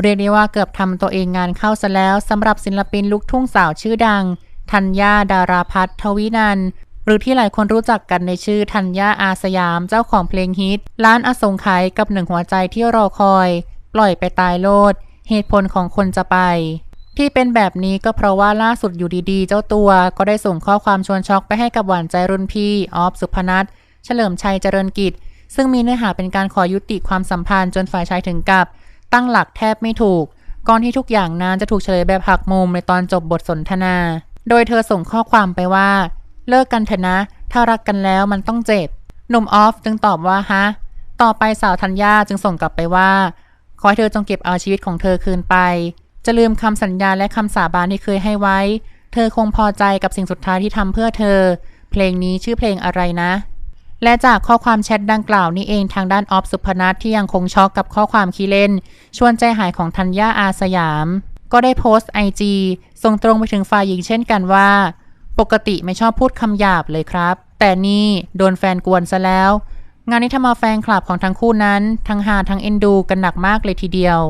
เรียกได้ว่าเกือบทำตัวเองงานเข้าซะแล้วสำหรับศิลปินลูกทุ่งสาวชื่อดัง ธัญญาดาราพัฒน์ทวินันท์หรือที่หลายคนรู้จักกันในชื่อธัญญาอาสยามเจ้าของเพลงฮิต ล้านอสงไขยกับหนึ่งหัวใจที่รอคอย ปล่อยไปตายโลด เหตุผลของคนจะไป ที่เป็นแบบนี้ก็เพราะว่าล่าสุดอยู่ดีๆ เจ้าตัวก็ได้ส่งข้อความชวนช็อกไปให้กับหวานใจรุ่นพี่ออฟสุพนัทเฉลิมชัยเจริญกิจ ซึ่งมีเนื้อหาเป็นการขอยุติความสัมพันธ์จนฝ่ายชายถึงกับ ตั้งหลักแทบไม่ถูก ก่อนที่ทุกอย่างนั้นจะถูกเฉลยแบบหักมุมในตอนจบบทสนทนา โดยเธอส่งข้อความไปว่า เลิกกันเถอะนะ ถ้ารักกันแล้วมันต้องเจ็บ หนุ่มออฟจึงตอบว่าฮะ ต่อไปสาวธัญญาจึงส่งกลับไปว่า ขอให้เธอจงเก็บเอาชีวิตของเธอคืนไป จะลืมคำสัญญาและคำสาบานที่เคยให้ไว้ เธอคงพอใจกับสิ่งสุดท้ายที่ทำเพื่อเธอ เพลงนี้ชื่อเพลงอะไรนะ และจากข้อความแชทดังกล่าวนี้เองทางด้านออฟสุพนัทที่ยังคงช็อกกับข้อความคีเล่น ชวนใจหายของธัญญาอาสยาม ก็ได้โพสต์ไอจีส่งตรงไปถึงฝ่ายหญิงเช่นกันว่า ปกติไม่ชอบพูดคำหยาบเลยครับ แต่นี่โดนแฟนกวนซะแล้ว งานนี้ทำเอาแฟนคลับของทั้งคู่นั้น ทั้งหาทั้งเอ็นดูกันหนักมากเลยทีเดียว